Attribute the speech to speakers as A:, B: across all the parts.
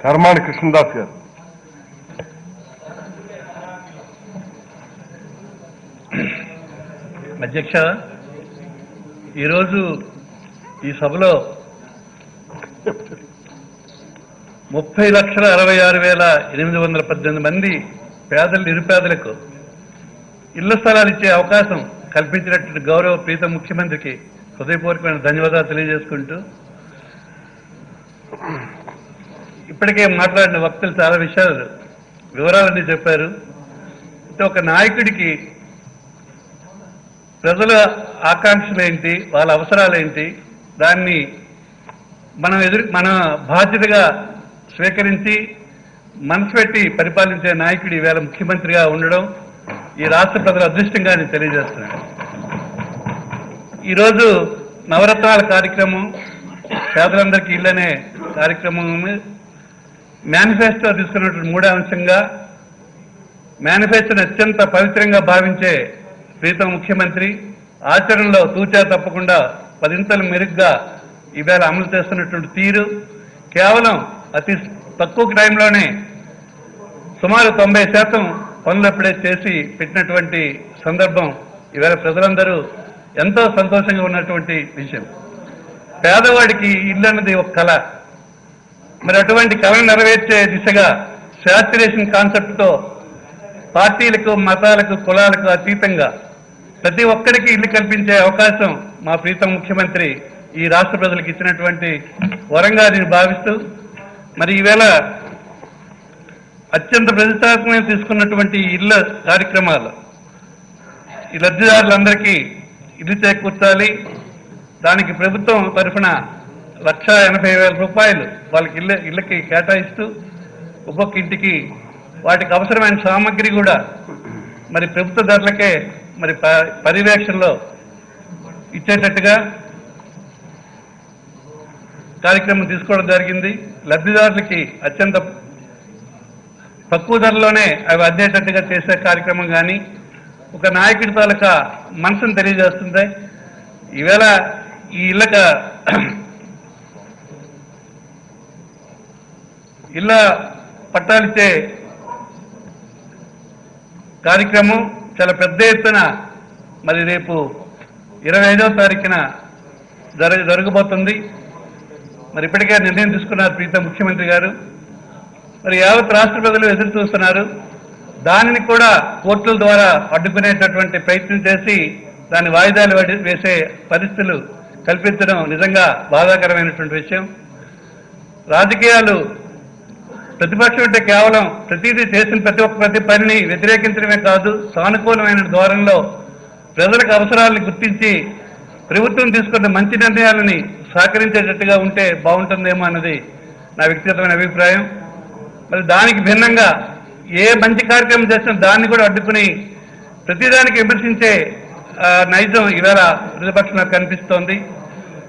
A: కర్మాణి కృష్ణదాస్ గారు
B: అధ్యక్ష ఈరోజు ఈ సభలో ముప్పై లక్షల అరవై ఆరు వేల ఎనిమిది వందల పద్దెనిమిది మంది పేదలు నిరుపేదలకు ఇళ్ళ స్థలాలు ఇచ్చే అవకాశం కల్పించినటువంటి గౌరవ ప్రీత ముఖ్యమంత్రికి హృదయపూర్వకమైన ధన్యవాదాలు తెలియజేసుకుంటూ ఇప్పటికే మాట్లాడిన వక్తలు చాలా విషయాలు వివరాలన్నీ చెప్పారు. ఒక నాయకుడికి ప్రజల ఆకాంక్షలు ఏంటి వాళ్ళ అవసరాలు ఏంటి దాన్ని మనం ఎదురు మన బాధ్యతగా స్వీకరించి మనసు పెట్టి పరిపాలించే నాయకుడు ఈవేళ ముఖ్యమంత్రిగా ఉండడం ఈ రాష్ట్ర ప్రజల అదృష్టంగా నేను తెలియజేస్తున్నాను. ఈరోజు నవరత్నాల కార్యక్రమం పేదలందరికీ ఇల్లనే కార్యక్రమం మేనిఫెస్టో తీసుకున్నటువంటి మూడో అంశంగా మేనిఫెస్టోని అత్యంత పవిత్రంగా భావించే ప్రీతం ముఖ్యమంత్రి ఆచరణలో తూచా తప్పకుండా పదింతలు మెరుగ్గా ఈవేళ అమలు చేస్తున్నటువంటి తీరు కేవలం అతి తక్కువ టైంలోనే సుమారు తొంభై శాతం పనులు అప్పుడే చేసి పెట్టినటువంటి సందర్భం ఈవేళ ప్రజలందరూ ఎంతో సంతోషంగా ఉన్నటువంటి విషయం. పేదవాడికి ఇల్లు అన్నది ఒక కళ. మరి అటువంటి కళను నెరవేర్చే దిశగా శాచురేషన్ కాన్సెప్ట్తో పార్టీలకు మతాలకు కులాలకు అతీతంగా ప్రతి ఒక్కరికి ఇల్లు కల్పించే అవకాశం మా ప్రీతం ముఖ్యమంత్రి ఈ రాష్ట్ర ప్రజలకు ఇచ్చినటువంటి వరంగా నేను భావిస్తూ మరి ఈవేళ అత్యంత ప్రతిష్టాత్మకంగా తీసుకున్నటువంటి ఇళ్ళ కార్యక్రమాలు. ఈ లబ్ధిదారులందరికీ ఇల్లు చేకూర్చాలి. దానికి ప్రభుత్వం తరఫున లక్ష ఎనభై వేల రూపాయలు వాళ్ళకి ఇళ్ళ ఇళ్ళకి కేటాయిస్తూ ఒక్కొక్క ఇంటికి వాటికి అవసరమైన సామగ్రి కూడా మరి ప్రభుత్వ ధరలకే మరి పర్యవేక్షణలో ఇచ్చేటట్టుగా కార్యక్రమం తీసుకోవడం జరిగింది. లబ్ధిదారులకి అత్యంత తక్కువ ధరలోనే అవి అందేటట్టుగా చేసే కార్యక్రమం కానీ ఒక నాయకుడి తాలూకా మనసును తెలియజేస్తుంది. ఈవేళ ఈ ఇళ్ళక ఇళ్ళ పట్టాలిచ్చే కార్యక్రమం చాలా పెద్ద ఎత్తున మరి రేపు ఇరవై ఐదవ తారీఖున జరగ జరగబోతుంది. మరి ఇప్పటికే నిర్ణయం తీసుకున్నారు ప్రీతం ముఖ్యమంత్రి గారు. మరి యావత్ రాష్ట్ర ప్రజలు ఎదురు చూస్తున్నారు. దానిని కూడా కోర్టుల ద్వారా అడ్డుకునేటటువంటి ప్రయత్నం చేసి దాన్ని వాయిదాలు వడి- వేసే పరిస్థితులు కల్పించడం నిజంగా బాధాకరమైనటువంటి విషయం. రాజకీయాలు ప్రతిపక్షం అంటే కేవలం ప్రతిదీ చేసిన ప్రతి ఒక్క ప్రతి పనిని వ్యతిరేకించడమే కాదు సానుకూలమైన ధోరణిలో ప్రజలకు అవసరాలను గుర్తించి ప్రభుత్వం తీసుకున్న మంచి నిర్ణయాలని సహకరించేటట్టుగా ఉంటే బాగుంటుందేమో అన్నది నా వ్యక్తిగతమైన అభిప్రాయం. మరి దానికి భిన్నంగా ఏ మంచి కార్యక్రమం చేసినా దాన్ని కూడా అడ్డుకుని ప్రతిదానికి విమర్శించే నైజం ఈవేళ ప్రతిపక్షంలో కనిపిస్తోంది.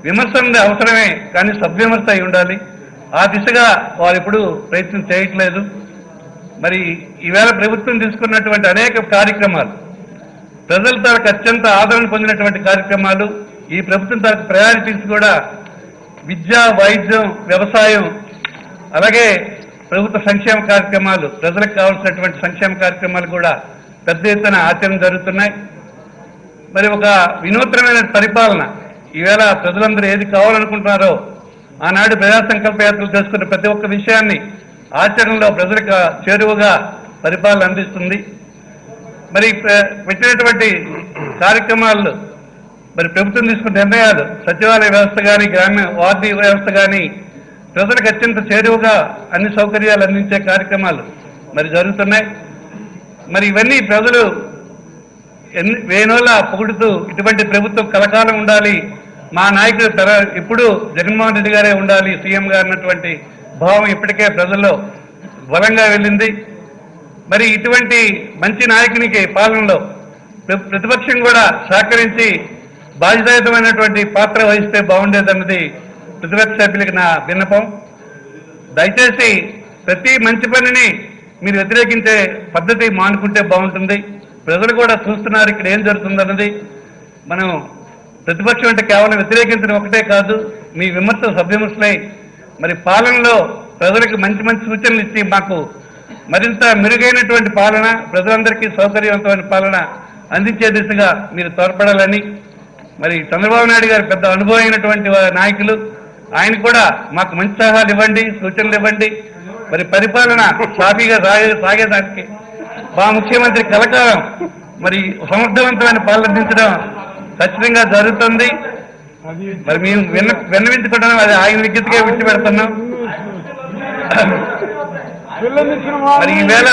B: విమర్శ అవసరమే కానీ సద్విమర్శ అయి ఉండాలి. ఆ దిశగా వారు ఇప్పుడు ప్రయత్నం చేయట్లేదు. మరి ఈవేళ ప్రభుత్వం తీసుకున్నటువంటి అనేక కార్యక్రమాలు ప్రజల తరకు అత్యంత ఆదరణ పొందినటువంటి కార్యక్రమాలు ఈ ప్రభుత్వం తరకు ప్రయారిటీస్ కూడా విద్య వైద్యం వ్యవసాయం అలాగే ప్రభుత్వ సంక్షేమ కార్యక్రమాలు ప్రజలకు కావాల్సినటువంటి సంక్షేమ కార్యక్రమాలు కూడా పెద్ద ఎత్తున ఆచరణ జరుగుతున్నాయి. మరి ఒక వినూత్నమైన పరిపాలన ఈవేళ ప్రజలందరూ ఏది కావాలనుకుంటున్నారో ఆనాడు ప్రజా సంకల్ప యాత్రలు చేసుకున్న ప్రతి ఒక్క విషయాన్ని ఆచరణలో ప్రజలకు చేరువగా పరిపాలన అందిస్తుంది. మరి పెట్టినటువంటి కార్యక్రమాలు మరి ప్రభుత్వం తీసుకున్న నిర్ణయాలు సచివాలయ వ్యవస్థ కానీ గ్రామీణ వార్డు వ్యవస్థ కానీ ప్రజలకు అత్యంత చేరువగా అన్ని సౌకర్యాలు అందించే కార్యక్రమాలు మరి జరుగుతున్నాయి. మరి ఇవన్నీ ప్రజలు ఎన్ని వేనోలా పొగుడుతూ ఇటువంటి ప్రభుత్వం కలకాలం ఉండాలి మా నాయకుడు తర ఇప్పుడు జగన్మోహన్ రెడ్డి గారే ఉండాలి సీఎం గారు అన్నటువంటి భావం ఇప్పటికే ప్రజల్లో బలంగా వెళ్ళింది. మరి ఇటువంటి మంచి నాయకునికి పాలనలో ప్ర- ప్రతిపక్షం కూడా సహకరించి బాధ్యతాయుతమైనటువంటి పాత్ర వహిస్తే బాగుండేదన్నది ప్రతిపక్ష సభ్యులకి నా విన్నపం. దయచేసి ప్రతి మంచి పనిని మీరు వ్యతిరేకించే పద్ధతి మానుకుంటే బాగుంటుంది. ప్రజలు కూడా చూస్తున్నారు ఇక్కడ ఏం జరుగుతుందన్నది. మనం ప్రతిపక్షం అంటే కేవలం వ్యతిరేకించడం ఒకటే కాదు మీ విమర్శ సభ్యమర్శలై మరి పాలనలో ప్రజలకు మంచి మంచి సూచనలు ఇచ్చి మాకు మరింత మెరుగైనటువంటి పాలన ప్రజలందరికీ సౌకర్యవంతమైన పాలన అందించే దిశగా మీరు తోడ్పడాలని మరి చంద్రబాబు నాయుడు గారు పెద్ద అనుభవమైనటువంటి అయినటువంటి నాయకులు ఆయన కూడా మాకు మంచి సలహాలు ఇవ్వండి సూచనలు ఇవ్వండి. మరి పరిపాలన సాఫీగా సాగే సాగేదానికి మా ముఖ్యమంత్రి కలకాలం మరి సమర్థవంతమైన పాలన అందించడం ఖచ్చితంగా జరుగుతుంది. మరి మేము విన్న విన్నవించుకుంటున్నాం అది ఆయన విజ్ఞతగా విడిచిపెడుతున్నాం మరి ఈవేళ